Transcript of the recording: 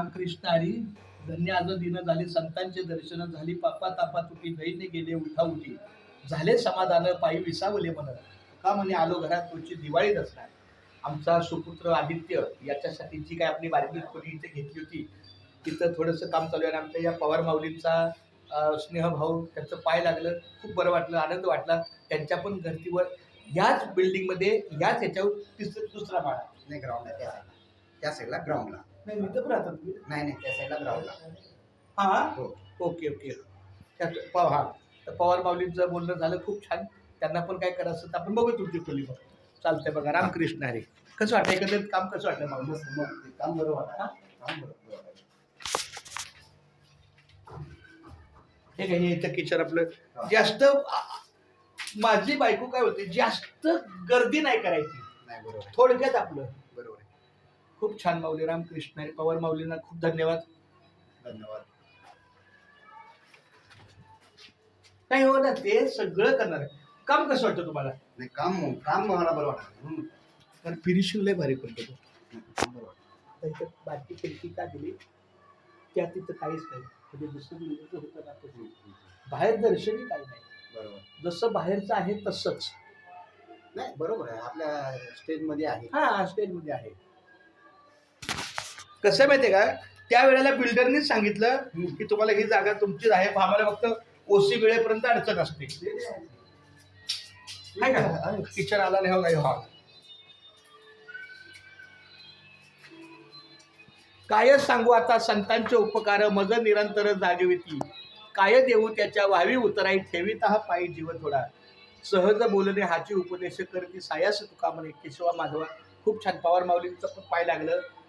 रामकृष्ण हरी धन्य आज दिन झाले संतांचे दर्शन झाली पापा तापा तुटी दैन्य गेले उठा उठी. झाले समाधान पायी विसावले मन. का म्हणे आलो घरात तुमची दिवाळी असणार आमचा सुपुत्र आदित्य याच्यासाठी जी काय आपली बारकी खोली इथे घेतली होती तिथं थोडंसं काम चालू आहे आणि आमच्या या पवार माऊलींचा स्नेह स्नेहभाऊ त्यांचं पाय लागलं खूप बरं वाटलं आनंद वाटला. त्यांच्या पण धर्तीवर याच बिल्डिंगमध्ये याच ह्याच्यावर तिसरं दुसरा माळा नाही ग्राउंड त्या साईडला ग्राउंडला नाही इथं पण राहतात तुम्ही? नाही नाही त्या साईडला ग्राउंडला हा? हो. Okay okay. त्यात पव हा. तर पवार माऊलींचं बोलणं झालं खूप छान. त्यांना पण काय करायचं तर आपण बघू तुमची खोली मग. चालतंय बघा रामकृष्ण हरे. कसं वाटतं एकंदरीत काम कसं वाटलं माऊली मस्त मग ते काम बरोबर आहे. काम बरोबर. हे काय हे इथं किचन आपलं. जास्त माझी बायको काय होती जास्त गर्दी नाही करायची. नाही बरोबर. थोडक्यात आपलं. खूप छान माऊली रामकृष्ण पवार माऊलींना खूप धन्यवाद. धन्यवाद. नाही हो ना ते सगळं करणार आहे. काम कसं वाटतं तुम्हाला? नाही काम काम मला बरं वाटलं म्हणून कारण फिनिशिंग लय भारी करतो तो. काम बरं बारकी खिडकी का दिली? त्या तिथं काहीच नाही. म्हणजे दुसरं बिल्डिंगचं होतं ना तसं. बाहेर दर्शनी काही नाही. बरोबर. जसं बाहेरचं आहे तसंच. नाही बरोबर आहे. आपल्या स्टेजमध्ये आहे. हा स्टेजमध्ये आहे. कसं माहितीये का? त्या वेळेला बिल्डरनीच सांगितलं की तुम्हाला ही जागा तुमचीच आहे. आम्हाला फक्त ओसी वेळेपर्यंत अडचण असते. नाही का? किचन आला नाही हो काही हॉल हो. काय सांगू आता संतांचे उपकार मज निरंतर जागविती काय देऊ त्याच्या वावी उतराई ठेवीत हा पायी जीव थोडा. सहज बोलणे हाची उपदेश करती. सायास तुका म्हणे केशवा माधवा. खूप छान. पवार माऊलींचं पण पाय लागलं.